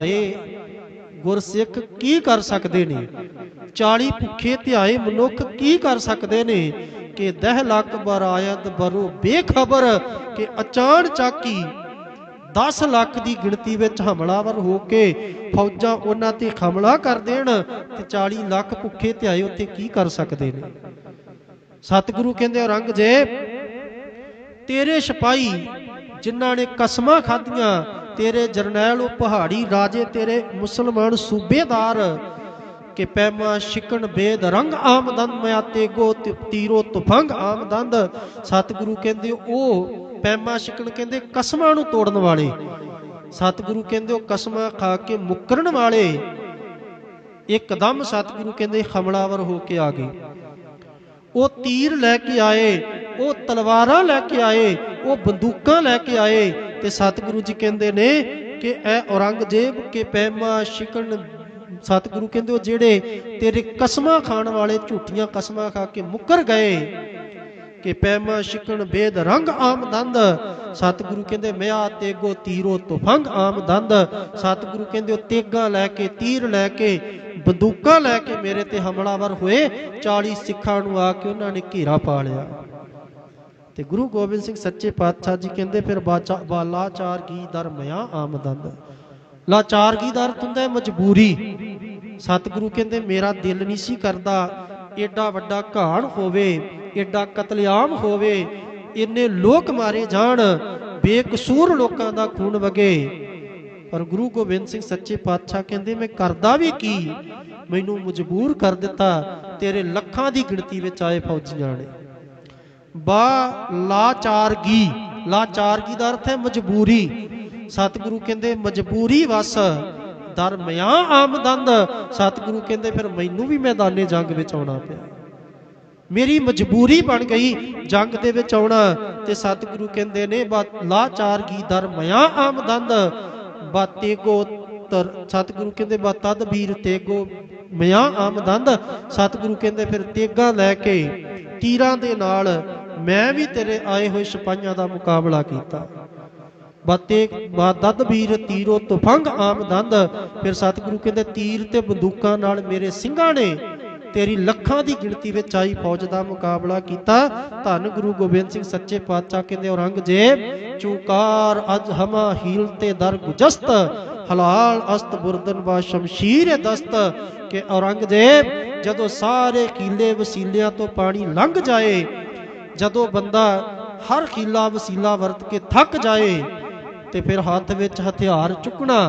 ਇਹ ਗੁਰਸਿੱਖ ਕੀ ਕਰ ਸਕਦੇ ਨੇ? 40 ਭੁੱਖੇ ਧਿਆਏ ਮਨੁੱਖ ਕੀ ਕਰ ਸਕਦੇ ਨੇ? ਕਿ ਦਹ ਲੱਖ ਬਰਾਇਤ ਬਰੋ, ਬੇਖਬਰ ਕਿ ਅਚਾਨ ਚਾਕੀ 10 ਲੱਖ ਦੀ ਗਿਣਤੀ ਵਿੱਚ ਹਮਲਾਵਰ ਹੋ ਕੇ ਫੌਜਾਂ ਉਹਨਾਂ ਤੇ ਹਮਲਾ ਕਰ ਦੇਣ ਤੇ 40 ਲੱਖ ਭੁੱਖੇ ਧਿਆਏ ਉੱਥੇ ਕੀ ਕਰ ਸਕਦੇ ਨੇ? ਸਤਿਗੁਰੂ ਕਹਿੰਦੇ ਔਰੰਗਜ਼ੇਬ ਤੇਰੇ ਸਿਪਾਹੀ ਜਿਨ੍ਹਾਂ ਨੇ ਕਸਮਾਂ ਖਾਧੀਆਂ ਤੇਰੇ ਜਰਨੈਲ ਉਹ ਪਹਾੜੀ ਰਾਜੇ ਤੇਰੇ ਮੁਸਲਮਾਨ ਸੂਬੇਦਾਰ ਕਿ ਪੈਮਾ ਸ਼ਿਕਣ ਬੇਦ ਰੰਗ ਆਮਦਨ ਮਿਆ ਤੇਗੋ ਤੇ, ਤੀਰੋ ਤੁਫੰਗ ਆਮਦੰਦ ਸਤਿਗੁਰੂ ਕਹਿੰਦੇ ਉਹ ਪੈਮਾ ਸ਼ਿਕਣ ਕਹਿੰਦੇ, ਕਸਮਾਂ ਨੂੰ ਤੋੜਨ ਵਾਲੇ। ਸਤਿਗੁਰੂ ਕਹਿੰਦੇ ਉਹ ਕਸਮਾਂ ਖਾ ਕੇ ਮੁੱਕਰਨ ਵਾਲੇ। ਇੱਕਦਮ ਸਤਿਗੁਰੂ ਕਹਿੰਦੇ, ਹਮਲਾਵਰ ਹੋ ਕੇ ਆ ਗਏ। ਉਹ ਤੀਰ ਲੈ ਕੇ ਆਏ, ਉਹ ਤਲਵਾਰਾਂ ਲੈ ਕੇ ਆਏ, ਉਹ ਬੰਦੂਕਾਂ ਲੈ ਕੇ ਆਏ ਤੇ ਸਤਿਗੁਰੂ ਜੀ ਕਹਿੰਦੇ ਨੇ ਕਿ ਐ ਔਰੰਗਜ਼ੇਬ ਕੇ ਪੈਮਾ ਸ਼ਿਕਣ ਸਤਿਗੁਰੂ ਕਹਿੰਦੇ ਉਹ ਜਿਹੜੇ ਤੇਰੇ ਕਸਮਾਂ ਖਾਣ ਵਾਲੇ ਝੂਠੀਆਂ ਕਸਮਾਂ ਖਾ ਕੇ ਮੁੱਕਰ ਗਏ, ਕਿ ਪੈਮਾ ਸ਼ਿਕਣ ਬੇਦ ਰੰਗ ਆਮਦੰਦ ਸਤਿਗੁਰੂ ਕਹਿੰਦੇ ਮਿਆ ਤੇਗੋ ਤੀਰੋ ਤੁਫੰਗ ਆਮਦੰਦ ਸਤਿਗੁਰੂ ਕਹਿੰਦੇ ਉਹ ਤੇਗਾ ਲੈ ਕੇ, ਤੀਰ ਲੈ ਕੇ, ਬੰਦੂਕਾਂ ਲੈ ਕੇ ਮੇਰੇ ਤੇ ਹਮਲਾਵਰ ਹੋਏ 40 ਸਿੱਖਾਂ ਨੂੰ ਆ ਕੇ ਉਹਨਾਂ ਨੇ ਘੇਰਾ ਪਾ ਲਿਆ। ਤੇ ਗੁਰੂ ਗੋਬਿੰਦ ਸਿੰਘ ਸੱਚੇ ਪਾਤਸ਼ਾਹ ਜੀ ਕਹਿੰਦੇ ਫਿਰ ਬਾਚਾ ਬਾਲਾਚਾਰ ਕੀ ਦਰ ਮਿਆ ਆਮਦੰਦ। ਲਾਚਾਰਗੀ ਦਾ ਅਰਥ ਹੁੰਦਾ ਮਜਬੂਰੀ। ਸਤਿਗੁਰੂ ਕਹਿੰਦੇ ਮੇਰਾ ਦਿਲ ਨਹੀਂ ਸੀ ਕਰਦਾ ਏਡਾ ਵੱਡਾ ਘਾਣ ਹੋਵੇ, ਏਡਾ ਕਤਲੇਆਮ ਹੋਵੇ, ਇੰਨੇ ਲੋਕ ਮਾਰੇ ਜਾਣ, ਬੇਕਸੂਰ ਲੋਕਾਂ ਦਾ ਖੂਨ ਵਗੇ। ਪਰ ਗੁਰੂ ਗੋਬਿੰਦ ਸਿੰਘ ਸੱਚੇ ਪਾਤਸ਼ਾਹ ਕਹਿੰਦੇ ਮੈਂ ਕਰਦਾ ਵੀ ਕੀ? ਮੈਨੂੰ ਮਜਬੂਰ ਕਰ ਦਿੱਤਾ, ਤੇਰੇ ਲੱਖਾਂ ਦੀ ਗਿਣਤੀ ਵਿੱਚ ਆਏ ਫੌਜੀਆਂ ਨੇ। ਬਾ ਲਾਚਾਰਗੀ। ਲਾਚਾਰਗੀ ਦਾ ਅਰਥ ਹੈ ਮਜਬੂਰੀ। ਸਤਿਗੁਰੂ ਕਹਿੰਦੇ, ਮਜਬੂਰੀ ਵਸ ਦਰਮਿਆਂ ਆਮਦੰਦ ਸਤਿਗੁਰੂ ਕਹਿੰਦੇ, ਫਿਰ ਮੈਨੂੰ ਵੀ ਮੈਦਾਨੇ ਜੰਗ ਵਿੱਚ ਆਉਣਾ ਪਿਆ। ਮੇਰੀ ਮਜਬੂਰੀ ਬਣ ਗਈ ਜੰਗ ਦੇ ਵਿੱਚ ਆਉਣਾ। ਤੇ ਸਤਿਗੁਰੂ ਕਹਿੰਦੇ ਨੇ, ਬਾ ਲਾਚਾਰਗੀ ਦਰਮਿਆਂ ਆਮਦੰਦ ਬਾ ਤੇਗੋ ਤਰ, ਸਤਿਗੁਰੂ ਕਹਿੰਦੇ, ਬਾ ਤਦ ਵੀਰ ਤੇਗੋ ਮਿਆਂ ਆਮਦੰਦ ਸਤਿਗੁਰੂ ਕਹਿੰਦੇ, ਫਿਰ ਤੇਗਾ ਲੈ ਕੇ ਤੀਰਾਂ ਦੇ ਨਾਲ ਮੈਂ ਵੀ ਤੇਰੇ ਆਏ ਹੋਏ ਸਿਪਾਹੀਆਂ ਦਾ ਮੁਕਾਬਲਾ ਕੀਤਾ। ਬਾਤੇ ਬਾਦਦ ਵੀਰ ਤੀਰੋ ਤੁਫੰਗ ਆਮਦੰਦ ਫਿਰ ਸਤਿਗੁਰੂ ਕਹਿੰਦੇ, ਤੀਰ ਤੇ ਬੰਦੂਕਾਂ ਨਾਲ ਮੇਰੇ ਸਿੰਘਾਂ ਨੇ ਤੇਰੀ ਲੱਖਾਂ ਦੀ ਗਿਣਤੀ ਵਿੱਚ ਆਈ ਫੌਜ ਦਾ ਮੁਕਾਬਲਾ ਕੀਤਾ। ਧੰਨ ਗੁਰੂ ਗੋਬਿੰਦ ਸਿੰਘ ਸੱਚੇ ਪਾਤਸ਼ਾਹ ਕਹਿੰਦੇ, ਔਰੰਗਜ਼ੇਬ, ਚੂਕਾਰ ਅਜ ਹਮਾ ਹੀਲ ਤੇ ਦਰ ਗੁਜਸਤ, ਹਲਾਲ ਅਸਤ ਬੁਰਦਨ ਬਾ ਸ਼ਮਸ਼ੀਰ ਦਸਤ। ਕਿ ਔਰੰਗਜ਼ੇਬ, ਜਦੋਂ ਸਾਰੇ ਕੀਲੇ ਵਸੀਲਿਆਂ ਤੋਂ ਪਾਣੀ ਲੰਘ ਜਾਏ ਜਦੋਂ ਬੰਦਾ ਹਰ ਖੀਲਾ ਵਸੀਲਾ ਵਰਤ ਕੇ ਥੱਕ ਜਾਏ ਤੇ ਫਿਰ ਹੱਥ ਵਿੱਚ ਹਥਿਆਰ ਚੁੱਕਣਾ